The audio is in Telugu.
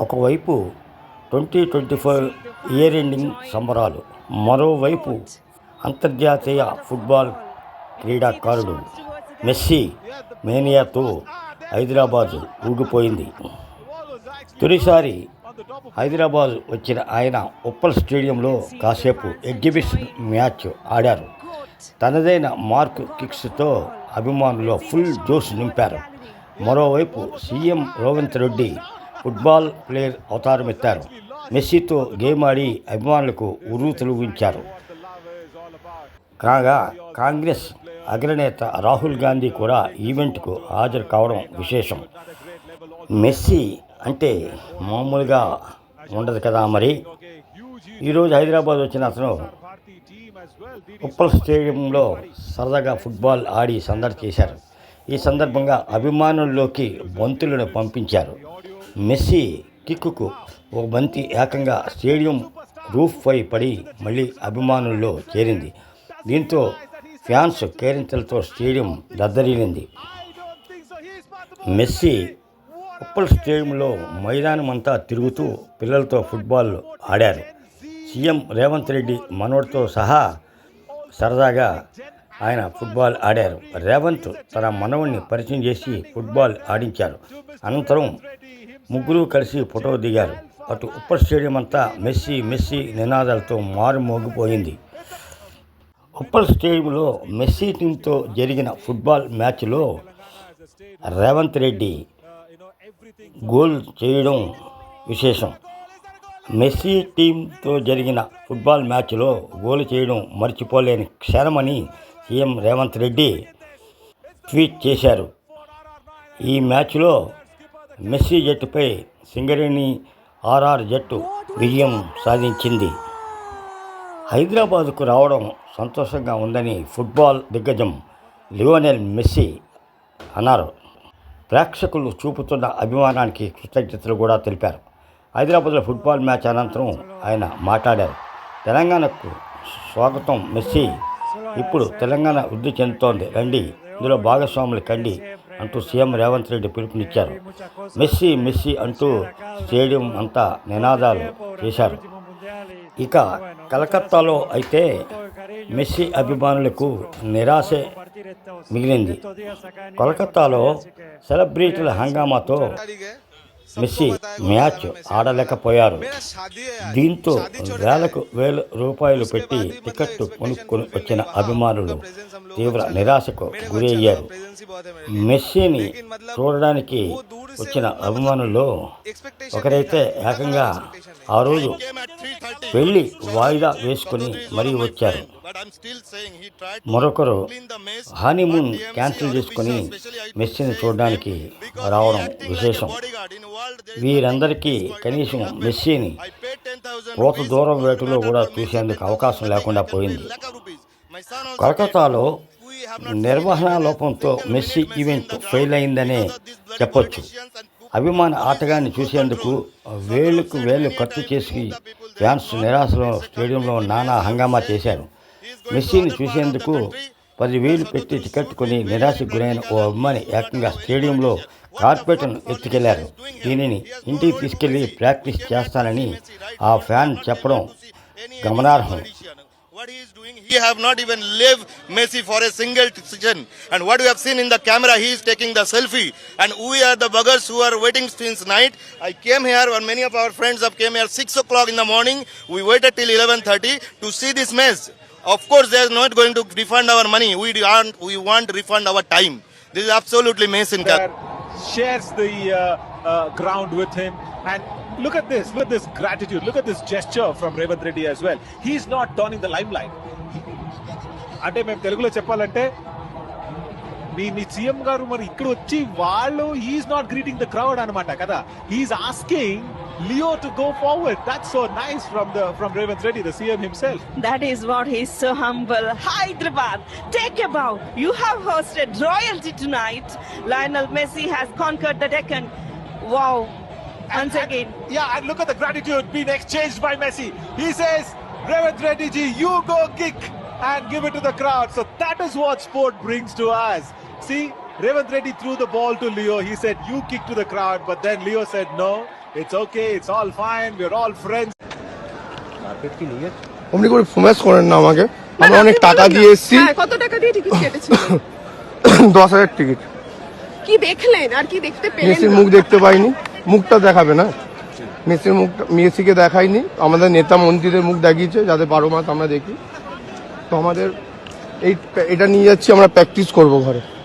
ఒకవైపు twenty twenty four year ending సంబరాలు మరోవైపు అంతర్జాతీయ ఫుట్బాల్ క్రీడాకారుడు మెస్సీ మేనియాతో హైదరాబాద్ ఊగిపోయింది. తొలిసారి హైదరాబాద్ వచ్చిన ఆయన ఉప్పల్ స్టేడియంలో కాసేపు ఎగ్జిబిషన్ మ్యాచ్ ఆడారు. తనదైన మార్క్ కిక్స్తో అభిమానులు ఫుల్ జోష్ నింపారు. మరోవైపు CM Revanth Reddy football player అవతారమెత్తారు. మెస్సీతో గేమ్ ఆడి అభిమానులకు ఉరువు తొలగించారు. కాగా కాంగ్రెస్ అగ్రనేత రాహుల్ గాంధీ కూడా ఈవెంట్కు హాజరు కావడం విశేషం. మెస్సీ అంటే మామూలుగా ఉండదు కదా మరి? ఈరోజు హైదరాబాద్ వచ్చిన అతను ఉప్పల్ స్టేడియంలో సరదాగా ఫుట్బాల్ ఆడి సందడి చేశారు. ఈ సందర్భంగా అభిమానుల్లోకి బంతులను పంపించారు. మెస్సీ కిక్కుకు ఒక బంతి ఏకంగా స్టేడియం రూఫ్పై పడి మళ్ళీ అభిమానుల్లో చేరింది. దీంతో ఫ్యాన్స్ కేరింతలతో స్టేడియం దద్దరిల్లింది. మెస్సీ ఉప్పల్ స్టేడియంలో మైదానమంతా తిరుగుతూ పిల్లలతో ఫుట్బాల్ ఆడారు. సీఎం రేవంత్ రెడ్డి మనోడితో సహా సరదాగా ఆయన ఫుట్బాల్ ఆడారు. రేవంత్ తన మనవడిని పరిచయం చేసి ఫుట్బాల్ ఆడించారు. అనంతరం ముగ్గురు కలిసి ఫోటో దిగారు. అటు ఉప్పర్ స్టేడియం అంతా మెస్సీ మెస్సీ నినాదాలతో మారుమోగిపోయింది ఉప్పర్ స్టేడియంలో మెస్సీ టీంతో జరిగిన ఫుట్బాల్ మ్యాచ్లో రేవంత్ రెడ్డి గోల్ చేయడం విశేషం. మెస్సీ టీంతో జరిగిన ఫుట్బాల్ మ్యాచ్లో గోల్ చేయడం మర్చిపోలేని క్షణమని సీఎం రేవంత్ రెడ్డి ట్వీట్ చేశారు. ఈ మ్యాచ్లో మెస్సీ జట్టుపై సింగరేణి ఆర్ఆర్ జట్టు విజయం సాధించింది. హైదరాబాదుకు రావడం సంతోషంగా ఉందని ఫుట్బాల్ దిగ్గజం లియోనెల్ మెస్సీ అన్నారు. ప్రేక్షకులు చూపుతున్న అభిమానానికి కృతజ్ఞతలు కూడా తెలిపారు. హైదరాబాద్లో ఫుట్బాల్ మ్యాచ్ అనంతరం ఆయన మాట్లాడారు. తెలంగాణకు స్వాగతం మెస్సీ. ఇప్పుడు తెలంగాణ వృద్ధి చెందుతోంది. రండి. ఇందులో భాగస్వాములు కండి. అంటూ సీఎం రేవంత్ రెడ్డి పిలుపునిచ్చారు. మెస్సీ మెస్సీ అంటూ స్టేడియం అంతా నినాదాలు చేశారు. ఇక కలకత్తాలో అయితే మెస్సీ అభిమానులకు నిరాశే మిగిలింది. కోల్కతాలో సెలబ్రిటీల హంగామాతో మెస్సీ మ్యాచ్ ఆడలేకపోయారు. దీంతో వేలకు వేల రూపాయలు పెట్టి టికెట్ కొనుక్కొని వచ్చిన అభిమానులు తీవ్ర నిరాశకు గురయ్యారు. మెస్సీని చూడడానికి వచ్చిన అభిమానుల్లో ఒకరైతే ఏకంగా ఆ రోజు పెళ్ళి వాయిదా వేసుకుని మరీ వచ్చారు. మరొకరు హనీమూన్ క్యాన్సిల్ చేసుకుని మెస్సీని చూడడానికి రావడం విశేషం. వీరందరికీ కనీసం మెస్సీని కోత దూరం వేటులో కూడా చూసేందుకు అవకాశం లేకుండా పోయింది. కోలకత్తాలో నిర్వహణ లోపంతో మెస్సీ ఈవెంట్ ఫెయిల్ అయిందనే చెప్పొచ్చు. అభిమాన ఆటగాన్ని చూసేందుకు వేలుకు వేలు ఖర్చు చేసి ఫ్యాన్స్ నిరాశలో స్టేడియంలో నానా హంగామా చేశారు. మెస్సీని చూసేందుకు పదివేలు పెట్టి టికెట్ కొని నిరాశకు గురైన ఓ అభిమాని ఏకంగా స్టేడియంలో కార్పెట్ను ఎత్తుకెళ్ళారు. దీనిని ఇంటికి తీసుకెళ్ళి ప్రాక్టీస్ చేస్తానని ఆ ఫ్యాన్ చెప్పడం గమనార్హం. What he is doing, he have not even lived Messi for a single season. And what we have seen in the camera, he is taking the selfie. And we are the buggers who are waiting since night. I came here, and many of our friends have came here 6 o'clock in the morning. We waited till 11.30 to see this mess. Of course, they are not going to refund our money. We want, we want refund our time. This is absolutely mess in there, shares the uh, uh, ground with him. And look at this, look at this gratitude, look at this gesture from Revant Reddy as well. He's not turning the limelight. అంటే మేము తెలుగులో చెప్పాలంటే మీ మీ సీఎం గారు మరి ఇక్కడ వచ్చి వాళ్ళు he's not greeting the crowd అనమాట కదా he's asking Leo to go forward that's so nice from the from Revanth Reddy the CM himself that is what he's so humble Hyderabad take a bow you have hosted royalty tonight Lionel Messi has conquered the Deccan. Wow Once again. Yeah, and look at the gratitude being exchanged by Messi. He says, Revant Reddy ji, you go kick and give it to the crowd. So that is what sport brings to us. See, Revant Reddy threw the ball to Leo. He said, you kick to the crowd. But then Leo said, no, It's okay. It's all fine. We're all friends. অমনি করে ফোমেস করেন না আমাকে আমরা অনেক টাকা দিয়ে এসেছি হ্যাঁ কত টাকা দিয়ে টিকিট কেটেছিলেন দশ হাজার টিকিট কি দেখলেন আর কি দেখতে পেলেন মেসির না? মুখ দেখতে পাইনি মুখটা দেখাবে না। মেসির মুখটা মেসিকে দেখায়নি। আমাদের নেতা মন্ত্রীদের মুখ দেখিয়েছে, যাতে বারো মাস আমরা দেখি। তো আমাদের এই, এটা নিয়ে যাচ্ছি, আমরা প্র্যাকটিস করব ঘরে।